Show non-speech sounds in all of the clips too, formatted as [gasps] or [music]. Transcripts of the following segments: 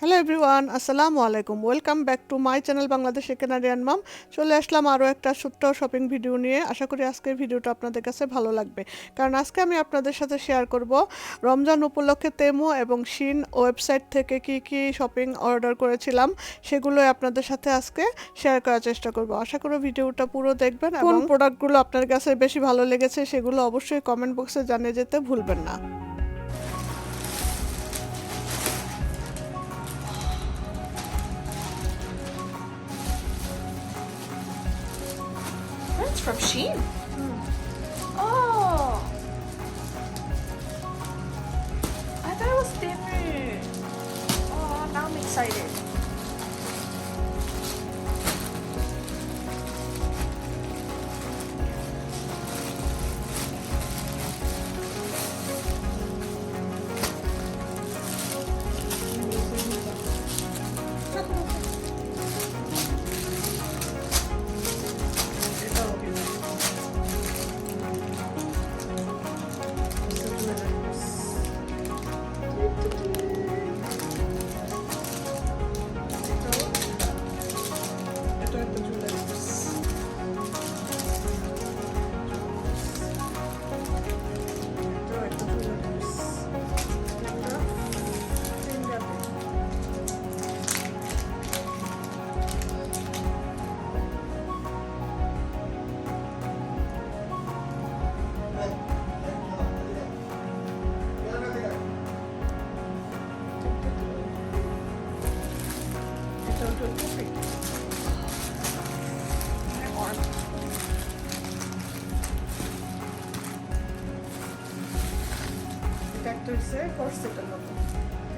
Hello everyone আসসালামু আলাইকুম welcome back to my channel বাংলাদেশে কেনারিয়ান মাম চলে আসলাম আরও একটা ছোট্ট শপিং ভিডিও নিয়ে। আশা করি আজকের ভিডিওটা আপনাদের কাছে ভালো লাগবে। কারণ আজকে আমি আপনাদের সাথে শেয়ার করব রমজান উপলক্ষে তেমো এবং শিন ওয়েবসাইট থেকে কি কি শপিং অর্ডার করেছিলাম সেগুলোই আপনাদের সাথে আজকে শেয়ার করার চেষ্টা করব। আশা করি ভিডিওটা পুরো দেখবেন কোন প্রোডাক্টগুলো আপনার কাছে বেশি ভালো লেগেছে সেগুলো অবশ্যই কমেন্ট বক্সে জানিয়ে যেতে ভুলবেন না। From Shein. Hmm. Oh. I thought it was Temu. Oh, now I'm excited.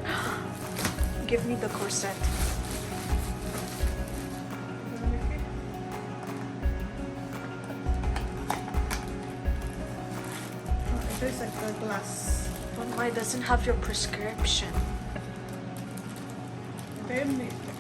[gasps] Give me the corset. Oh, it is like a glass. But why doesn't have your prescription? Damn it.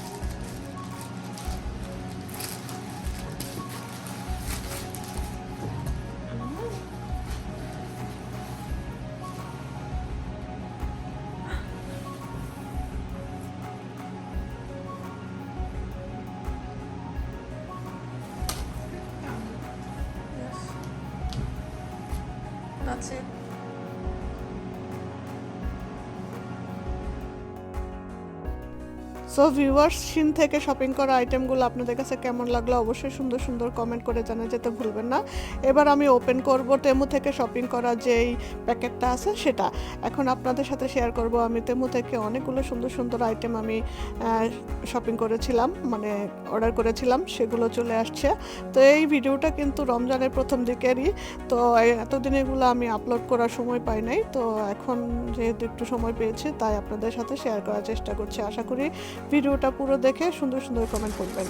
Johnson. So viewers শিন থেকে shopping করা আইটেমগুলো আপনাদের কাছে কেমন লাগল অবশ্যই সুন্দর সুন্দর কমেন্ট করে জানা যেতে ভুলবেন না। এবার আমি ওপেন করব তেমু থেকে শপিং করা যেই প্যাকেটটা আছে সেটা। এখন আপনাদের সাথে শেয়ার করব আমি তেমু থেকে অনেকগুলো সুন্দর সুন্দর আইটেম আমি শপিং করেছিলাম মানে অর্ডার করেছিলাম, সেগুলো চলে আসছে। তো এই ভিডিওটা কিন্তু রমজানের প্রথম দিকেরই। তো এতদিন এগুলো আমি আপলোড করার সময় পাই নাই। তো এখন যেহেতু একটু সময় পেয়েছি, তাই আপনাদের সাথে শেয়ার করার চেষ্টা করছি। আশা করি ভিডিওটা পুরো দেখে সুন্দর সুন্দর কমেন্ট করবেন।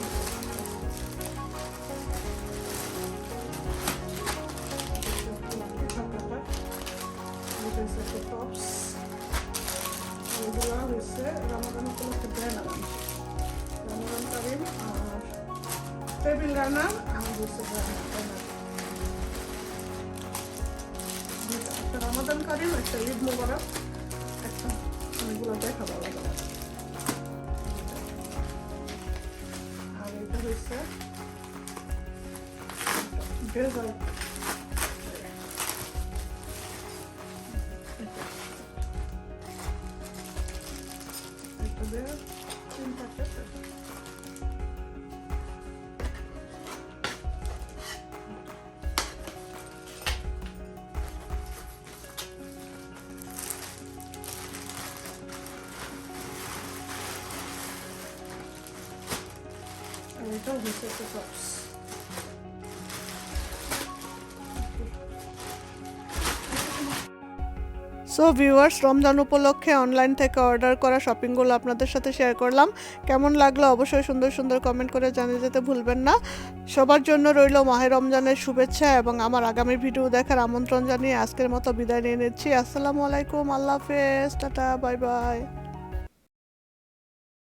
টেবিল রানার আর হচ্ছে রমাদান কারিম একটা ঈদ মোবারক একটা অনেকগুলো দেখাবো আলাদা। আলাদা আর এটা হচ্ছে ডেজার্ট এটা আর এটাও হচ্ছে একটা সস সো ভিউয়ার্স রমজান উপলক্ষে অনলাইন থেকে অর্ডার করা শপিংগুলো আপনাদের সাথে শেয়ার করলাম। কেমন লাগল অবশ্যই সুন্দর সুন্দর কমেন্ট করে জানিয়ে যেতে ভুলবেন না। সবার জন্য রইল মাহে রমজানের শুভেচ্ছা এবং আমার আগামী ভিডিও দেখার আমন্ত্রণ জানিয়ে আজকের মতো বিদায় নিয়ে নিচ্ছি। আসসালামু আলাইকুম, আল্লাহ হাফেজ, টাটা বাই বাই